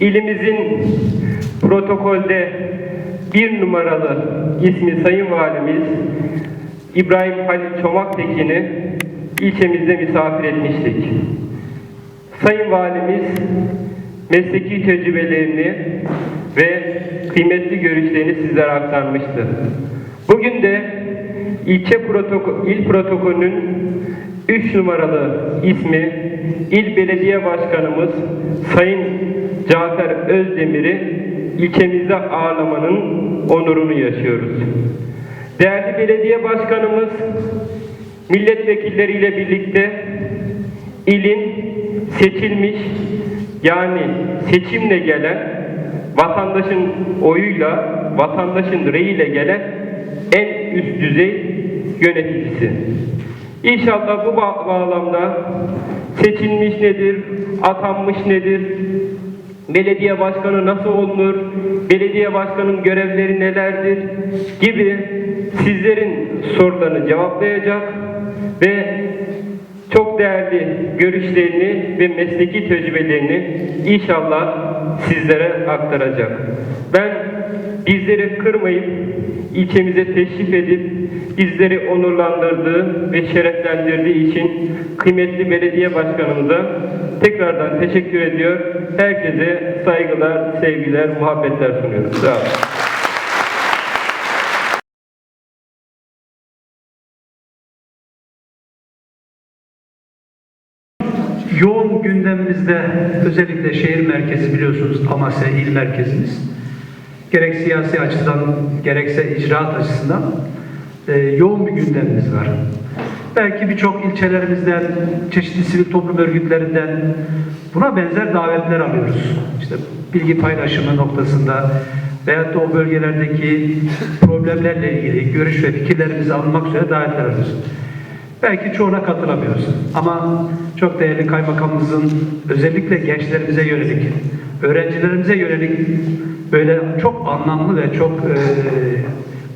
ilimizin protokolde bir numaralı ismi Sayın Valimiz İbrahim Halil Çomaktekin'i ilçemizde misafir etmiştik. Sayın Valimiz mesleki tecrübelerini ve kıymetli görüşlerini sizlere aktarmıştı. Bugün de ilçe protokol, il protokolünün 3 numaralı ismi İl Belediye Başkanımız Sayın Cafer Özdemir'i ilçemizde ağırlamanın onurunu yaşıyoruz. Değerli belediye başkanımız milletvekilleriyle birlikte ilin seçilmiş yani seçimle gelen vatandaşın oyuyla vatandaşın reyiyle gelen en üst düzey yöneticisi. İnşallah bu ba- bağlamda seçilmiş nedir, atanmış nedir, belediye başkanı nasıl olunur, belediye başkanının görevleri nelerdir gibi sizlerin sorularını cevaplayacak ve çok değerli görüşlerini ve mesleki tecrübelerini inşallah sizlere aktaracak. Ben bizleri kırmayıp ilçemize teşrif edip bizleri onurlandırdığı ve şereflendirdiği için kıymetli belediye başkanımıza tekrardan teşekkür ediyor. Herkese saygılar, sevgiler, muhabbetler sunuyorum. Sağ olun. Yoğun gündemimizde özellikle şehir merkezi biliyorsunuz Amasya il merkezimiz. Gerek siyasi açıdan gerekse icraat açısından e, yoğun bir gündemimiz var. Belki birçok ilçelerimizden, çeşitli sivil toplum örgütlerinden buna benzer davetler alıyoruz. İşte bilgi paylaşımı noktasında veyahut da o bölgelerdeki problemlerle ilgili görüş ve fikirlerimizi almak üzere davetler alıyoruz. Belki çoğuna katılamıyoruz. Ama çok değerli kaymakamımızın özellikle gençlerimize yönelik, öğrencilerimize yönelik böyle çok anlamlı ve çok e,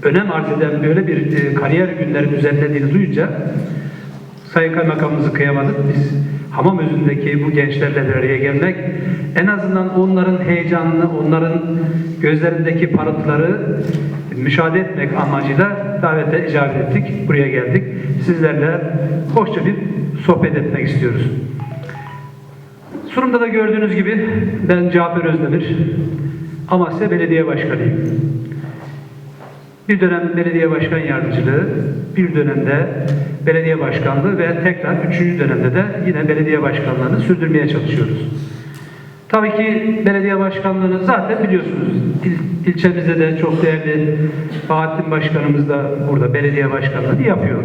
önem arz eden böyle bir e, kariyer günleri düzenlediğini duyunca Sayın Kaymakamımızı kıyamadık. Biz hamam özündeki bu gençlerle bir araya gelmek, en azından onların heyecanını, onların gözlerindeki parıltıları müşahede etmek amacıyla davete icabet ettik. Buraya geldik. Sizlerle hoşça bir sohbet etmek istiyoruz. Sunumda da gördüğünüz gibi ben Cafer Özdemir, Amasya Belediye Başkanıyım. Bir dönem belediye başkan yardımcılığı, bir dönemde belediye başkanlığı ve tekrar üçüncü dönemde de yine belediye başkanlığını sürdürmeye çalışıyoruz. Tabii ki belediye başkanlığını zaten biliyorsunuz. İl, ilçemizde de çok değerli Bahattin Başkanımız da burada belediye başkanlığını yapıyor.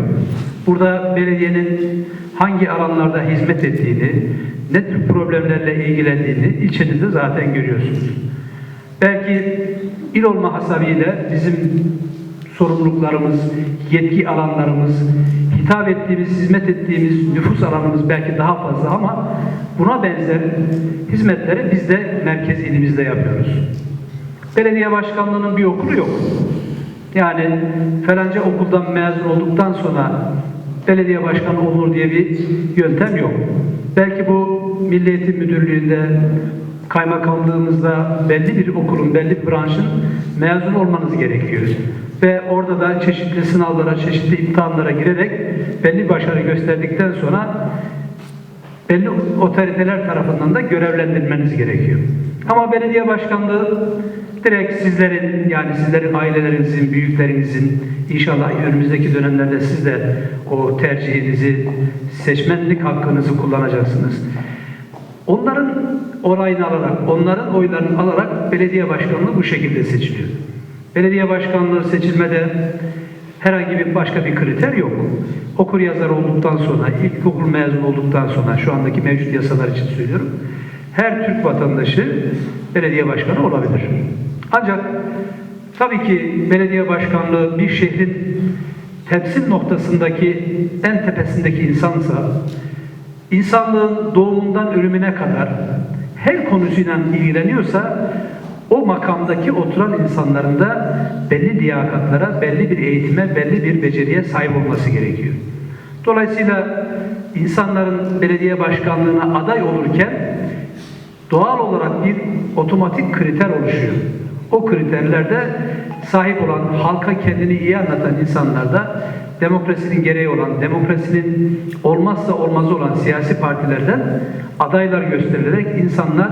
Burada belediyenin hangi alanlarda hizmet ettiğini, ne tür problemlerle ilgilendiğini ilçenizde zaten görüyorsunuz. Belki il olma hasabiyle bizim sorumluluklarımız, yetki alanlarımız, hitap ettiğimiz, hizmet ettiğimiz nüfus alanımız belki daha fazla ama buna benzer hizmetleri biz de merkez ilimizde yapıyoruz. Belediye başkanlığının bir okulu yok. Yani falanca okuldan mezun olduktan sonra belediye başkanı olur diye bir yöntem yok. Belki bu Milli Eğitim Müdürlüğü'nde kaymakamlığımızda belli bir okulun, belli bir branşın mezun olmanız gerekiyor. Ve orada da çeşitli sınavlara, çeşitli imtihanlara girerek belli başarı gösterdikten sonra belli otoriteler tarafından da görevlendirmeniz gerekiyor. Ama belediye başkanlığı direkt sizlerin yani sizlerin ailelerinizin, büyüklerinizin inşallah önümüzdeki dönemlerde siz de o tercihinizi, seçmenlik hakkınızı kullanacaksınız. Onların onayını alarak, onların oylarını alarak belediye başkanlığı bu şekilde seçiliyor. Belediye başkanlığı seçilmede herhangi bir başka bir kriter yok. Okur yazar olduktan sonra, ilkokul mezun olduktan sonra, şu andaki mevcut yasalar için söylüyorum, her Türk vatandaşı belediye başkanı olabilir. Ancak tabii ki belediye başkanlığı bir şehrin temsil noktasındaki en tepesindeki insansa, insanlığın doğumundan ölümüne kadar her konusuyla ilgileniyorsa o makamdaki oturan insanların da belli liyakatlara, belli bir eğitime, belli bir beceriye sahip olması gerekiyor. Dolayısıyla insanların belediye başkanlığına aday olurken doğal olarak bir otomatik kriter oluşuyor. O kriterlerde sahip olan, halka kendini iyi anlatan insanlarda demokrasinin gereği olan, demokrasinin olmazsa olmazı olan siyasi partilerden adaylar gösterilerek insanlar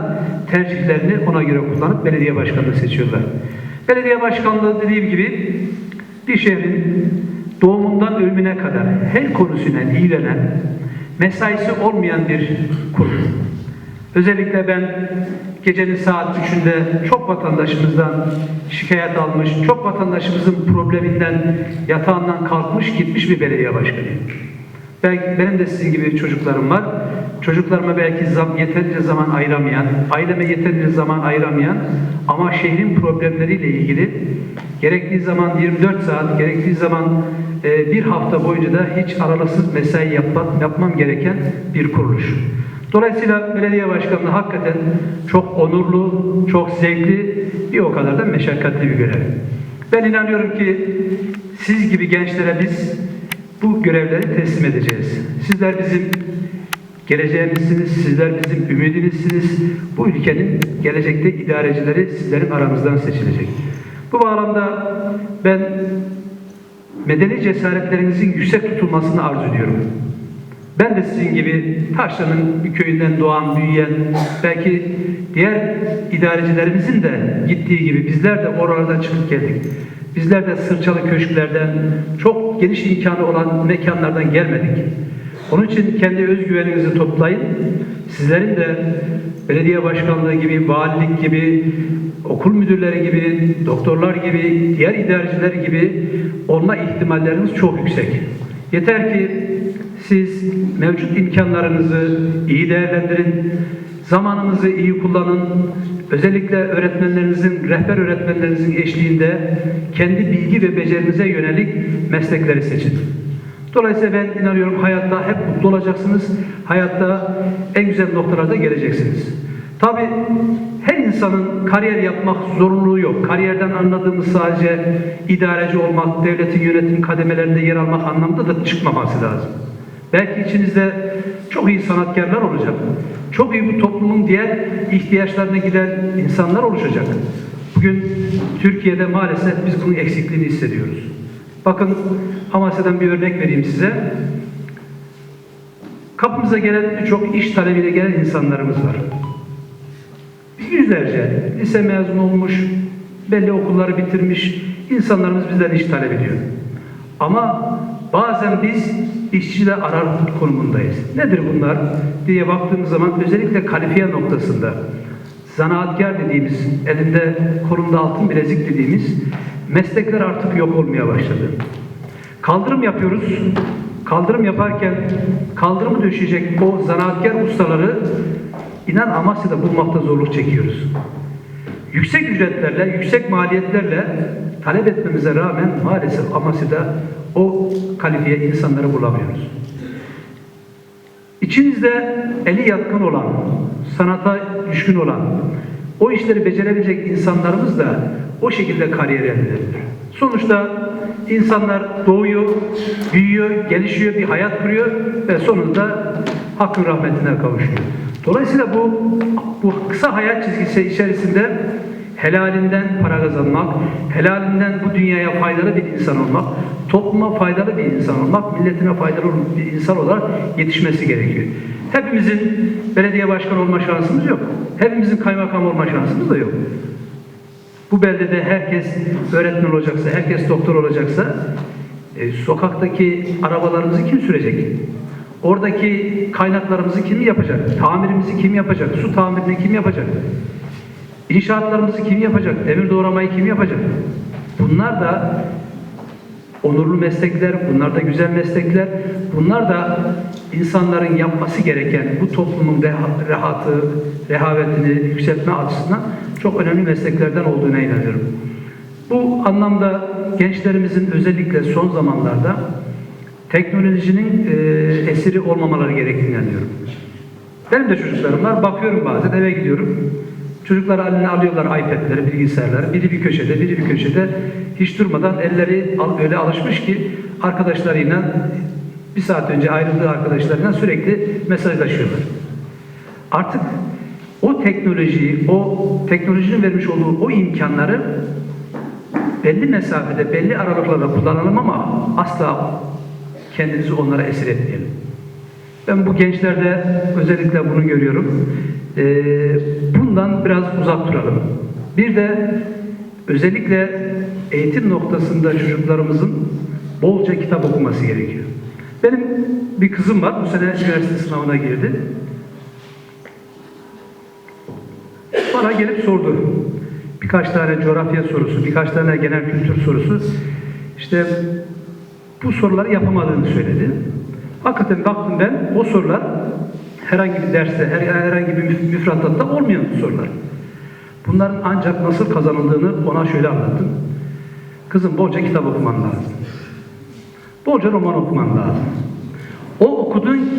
tercihlerini ona göre kullanıp belediye başkanlığı seçiyorlar. Belediye başkanlığı dediğim gibi bir şehrin doğumundan ölümüne kadar her konusuyla ilgilenen, mesaisi olmayan bir kurum. Özellikle ben gecenin saat 3'ünde çok vatandaşımızdan şikayet almış, çok vatandaşımızın probleminden yatağından kalkmış gitmiş bir belediye başkanıyım. Ben, benim de sizin gibi çocuklarım var. Çocuklarıma belki zam, yeterince zaman ayıramayan, aileme yeterince zaman ayıramayan ama şehrin problemleriyle ilgili gerektiği zaman 24 saat, gerektiği zaman e, bir hafta boyunca da hiç aralıksız mesai yapma, yapmam gereken bir kuruluş. Dolayısıyla belediye başkanlığı hakikaten çok onurlu, çok zevkli, bir o kadar da meşakkatli bir görev. Ben inanıyorum ki siz gibi gençlere biz bu görevleri teslim edeceğiz. Sizler bizim geleceğimizsiniz, sizler bizim ümidimizsiniz. Bu ülkenin gelecekte idarecileri sizlerin aranızdan seçilecek. Bu bağlamda ben medeni cesaretlerinizin yüksek tutulmasını arzu ediyorum. Ben de sizin gibi Taşra'nın bir köyünden doğan, büyüyen, belki diğer idarecilerimizin de gittiği gibi bizler de oralardan çıkıp geldik. Bizler de sırçalı köşklerden, çok geniş imkanı olan mekanlardan gelmedik. Onun için kendi özgüveninizi toplayın. Sizlerin de belediye başkanlığı gibi, valilik gibi, okul müdürleri gibi, doktorlar gibi, diğer idareciler gibi olma ihtimalleriniz çok yüksek. Yeter ki siz mevcut imkanlarınızı iyi değerlendirin, zamanınızı iyi kullanın. Özellikle öğretmenlerinizin, rehber öğretmenlerinizin eşliğinde kendi bilgi ve becerinize yönelik meslekleri seçin. Dolayısıyla ben inanıyorum hayatta hep mutlu olacaksınız. Hayatta en güzel noktalarda geleceksiniz. Tabii her insanın kariyer yapmak zorunluluğu yok. Kariyerden anladığımız sadece idareci olmak, devletin yönetim kademelerinde yer almak anlamda da çıkmaması lazım. Belki içinizde çok iyi sanatkarlar olacak. Çok iyi bu toplumun diğer ihtiyaçlarına giden insanlar oluşacak. Bugün Türkiye'de maalesef biz bunun eksikliğini hissediyoruz. Bakın Amasya'dan bir örnek vereyim size. Kapımıza gelen birçok iş talebiyle gelen insanlarımız var. Yüzlerce lise mezunu olmuş, belli okulları bitirmiş insanlarımız bizden iş talep ediyor. Ama bazen biz işçi de arar konumundayız. Nedir bunlar diye baktığımız zaman özellikle kalifiye noktasında zanaatkar dediğimiz, elinde kolunda altın bilezik dediğimiz meslekler artık yok olmaya başladı. Kaldırım yapıyoruz. Kaldırım yaparken kaldırımı döşeyecek o zanaatkar ustaları inan Amasya'da bulmakta zorluk çekiyoruz. Yüksek ücretlerle, yüksek maliyetlerle talep etmemize rağmen maalesef Amasya'da o kalifiye insanları bulamıyoruz. İçinizde eli yatkın olan, sanata düşkün olan, o işleri becerebilecek insanlarımız da o şekilde kariyer elde. Sonuçta insanlar doğuyor, büyüyor, gelişiyor, bir hayat kuruyor ve sonunda hakkın rahmetine kavuşuyor. Dolayısıyla bu, bu kısa hayat çizgisi içerisinde helalinden para kazanmak, helalinden bu dünyaya faydalı bir insan olmak, topluma faydalı bir insan olmak, milletine faydalı bir insan olarak yetişmesi gerekiyor. Hepimizin belediye başkanı olma şansımız yok. Hepimizin kaymakam olma şansımız da yok. Bu beldede herkes öğretmen olacaksa, herkes doktor olacaksa e, sokaktaki arabalarımızı kim sürecek? Oradaki kaynaklarımızı kim yapacak? Tamirimizi kim yapacak? Su tamirini kim yapacak? İnşaatlarımızı kim yapacak? Demir doğramayı kim yapacak? Bunlar da onurlu meslekler, bunlar da güzel meslekler. Bunlar da insanların yapması gereken bu toplumun rahatı, rehavetini yükseltme açısından çok önemli mesleklerden olduğuna inanıyorum. Bu anlamda gençlerimizin özellikle son zamanlarda teknolojinin e, esiri olmamaları gerektiğini inanıyorum. Benim de çocuklarım var. Bakıyorum bazen eve gidiyorum. Çocuklar eline alıyorlar iPad'leri, bilgisayarları. Biri bir köşede, biri bir köşede. Hiç durmadan elleri öyle alışmış ki arkadaşlarıyla bir saat önce ayrıldığı arkadaşlarıyla sürekli mesajlaşıyorlar. Artık o teknolojiyi, o teknolojinin vermiş olduğu o imkanları belli mesafede, belli aralıklarla kullanalım ama asla kendimizi onlara esir etmeyelim. Ben bu gençlerde özellikle bunu görüyorum. Ee, bundan biraz uzak duralım. Bir de özellikle eğitim noktasında çocuklarımızın bolca kitap okuması gerekiyor. Benim bir kızım var, bu sene üniversite sınavına girdi. Bana gelip sordu. Birkaç tane coğrafya sorusu, birkaç tane genel kültür sorusu. İşte bu soruları yapamadığını söyledi. Hakikaten baktım ben o sorular herhangi bir derste, her, herhangi bir müf- müfredatta olmayan sorular. Bunların ancak nasıl kazanıldığını ona şöyle anlattım. Kızım bolca kitap okuman lazım. Bolca roman okuman lazım. O okuduğun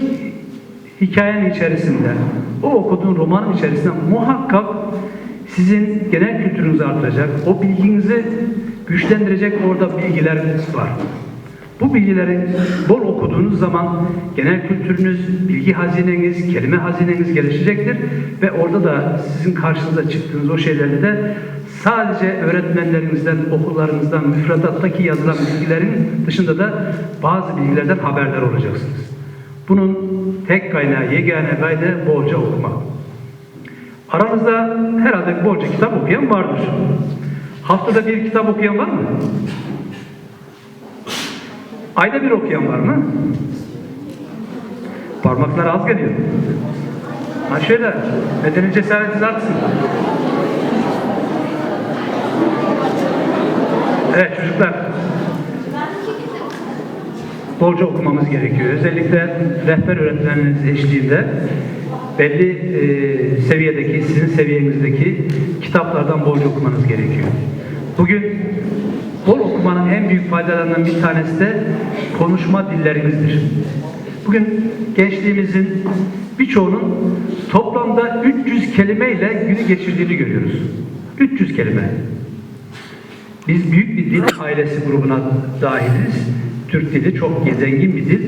hikayenin içerisinde, o okuduğun romanın içerisinde muhakkak sizin genel kültürünüzü artıracak, o bilginizi güçlendirecek orada bilgiler var. Bu bilgileri bol okuduğunuz zaman genel kültürünüz, bilgi hazineniz, kelime hazineniz gelişecektir ve orada da sizin karşınıza çıktığınız o şeylerde de sadece öğretmenlerinizden, okullarınızdan, müfredattaki yazılan bilgilerin dışında da bazı bilgilerden haberdar olacaksınız. Bunun tek kaynağı, yegane gayde bolca okumak. Aranızda herhalde bolca kitap okuyan vardır. Haftada bir kitap okuyan var mı? Ayda bir okuyan var mı? Parmaklar az geliyor. Ha şöyle, bedeni cesaretiniz artsın. Evet çocuklar, bolca okumamız gerekiyor. Özellikle rehber öğretmeniniz eşliğinde belli e, seviyedeki, sizin seviyenizdeki kitaplardan bolca okumanız gerekiyor. Bugün bol okumanın en büyük faydalarından bir tanesi de konuşma dillerimizdir. Bugün gençliğimizin birçoğunun toplamda 300 kelimeyle günü geçirdiğini görüyoruz. 300 kelime. Biz büyük bir dil ailesi grubuna dahiliz. Türk dili çok zengin bir dil.